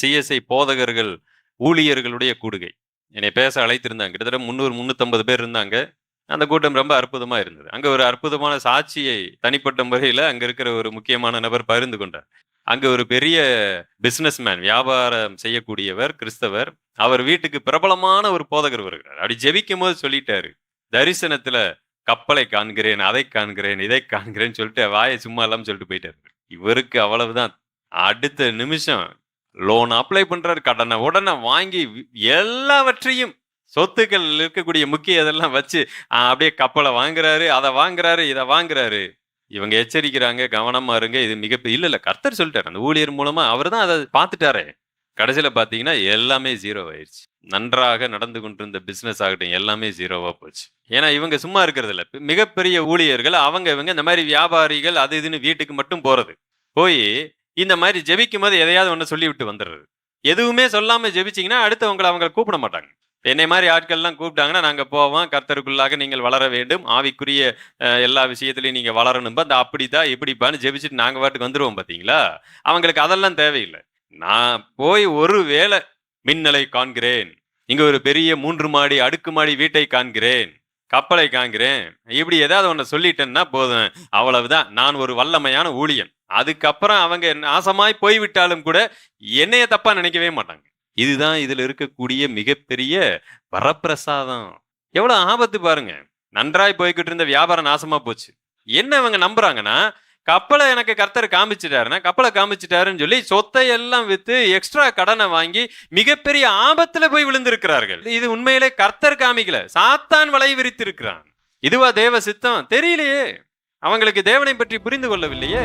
CSI போதகர்கள் ஊழியர்களுடைய கூடுகை. என்னை பேச அழைத்திருந்தாங்க. கிட்டத்தட்ட முந்நூறு முந்நூற்றம்பது பேர் இருந்தாங்க. அந்த கூட்டம் ரொம்ப அற்புதமாக இருந்தது. அங்கே ஒரு அற்புதமான சாட்சியை தனிப்பட்ட முறையில் அங்கே இருக்கிற ஒரு முக்கியமான நபர் பகிர்ந்து கொண்டார். அங்கே ஒரு பெரிய பிஸ்னஸ்மேன் வியாபாரம் செய்யக்கூடியவர் கிறிஸ்தவர் அவர் வீட்டுக்கு பிரபலமான ஒரு போதகர் வருகிறார். அப்படி ஜெபிக்கும் போது சொல்லிட்டாரு தரிசனத்தில் கப்பலை காண்கிறேன் அதை காண்கிறேன் இதை காண்கிறேன்னு சொல்லிட்டு வாயை சும்மா இல்லாமல் சொல்லிட்டு போயிட்டாரு இவருக்கு அவ்வளவுதான். அடுத்த நிமிஷம் லோன் அப்ளை பண்றாரு கடனை உடனே வாங்கி எல்லாவற்றையும் சொத்துக்கள் இருக்கக்கூடிய முக்கிய இதெல்லாம் வச்சு அப்படியே கப்பலை வாங்குறாரு அதை வாங்குறாரு இதை வாங்குறாரு. இவங்க எச்சரிக்கிறாங்க கவனமா இருங்க இது மிக இல்ல இல்ல கர்த்தர் சொல்லிட்டாரு அந்த ஊழியர் மூலமா அவர் தான் அதை பார்த்துட்டாரே. கடைசியில பாத்தீங்கன்னா எல்லாமே ஜீரோ ஆயிடுச்சு நன்றாக நடந்து கொண்டிருந்த பிசினஸ் ஆகட்டும் எல்லாமே ஜீரோவா போச்சு. ஏன்னா இவங்க சும்மா இருக்கிறது இல்ல மிகப்பெரிய ஊழியர்கள் அவங்க இவங்க இந்த மாதிரி வியாபாரிகள் அது இதுன்னு வீட்டுக்கு மட்டும் போறது. போய் இந்த மாதிரி ஜெபிக்கும் போது எதையாவது ஒன்று சொல்லி விட்டு வந்துடுறது. எதுவுமே சொல்லாமல் ஜெபிச்சீங்கன்னா அடுத்தவங்களை அவங்க கூப்பிட மாட்டாங்க. என்னை மாதிரி ஆட்கள்லாம் கூப்பிட்டாங்கன்னா நாங்கள் போவோம் கர்த்தருக்குள்ளாக நீங்கள் வளர வேண்டும் ஆவிக்குரிய எல்லா விஷயத்துலையும் நீங்கள் வளரணும். அந்த அப்படிதான் இப்படிப்பான்னு ஜெபிச்சுட்டு நாங்கள் பாட்டுக்கு வந்துடுவோம் பார்த்தீங்களா அவங்களுக்கு அதெல்லாம் தேவையில்லை. நான் போய் ஒரு வேளை மின்னலை காண்கிறேன். இங்கே ஒரு பெரிய மூன்று மாடி அடுக்குமாடி வீட்டை காண்கிறேன். கப்பலை காண்கிறேன். இப்படி ஏதாவது ஒன்று சொல்லிட்டேன்னா போதும். அவ்வளவுதான். நான் ஒரு வல்லமையான ஊழியன். அதுக்கப்புறம் அவங்க நாசமாய் போய்விட்டாலும் கூட என்னைய தப்பா நினைக்கவே மாட்டாங்க. இதுதான் இதுல இருக்கக்கூடிய மிகப்பெரிய வரப்பிரசாதம். எவ்வளவு ஆபத்து பாருங்க. நன்றாய் போய்கிட்டு இருந்த வியாபாரம் நாசமா போச்சு. என்ன இவங்க நம்புறாங்கன்னா கப்பலை எனக்கு கர்த்தர் காமிச்சிட்டாருன்னா கப்பலை காமிச்சிட்டாருன்னு சொல்லி சொத்தை எல்லாம் வித்து எக்ஸ்ட்ரா கடனை வாங்கி மிகப்பெரிய ஆபத்துல போய் விழுந்திருக்கிறார்கள். இது உண்மையிலே கர்த்தர் காமிக்கல. சாத்தான் வலை விரித்திருக்கிறான். இதுவா தேவ சித்தம்? தெரியலையே. அவங்களுக்கு தேவனை பற்றி புரிந்து கொள்ளவில்லையே?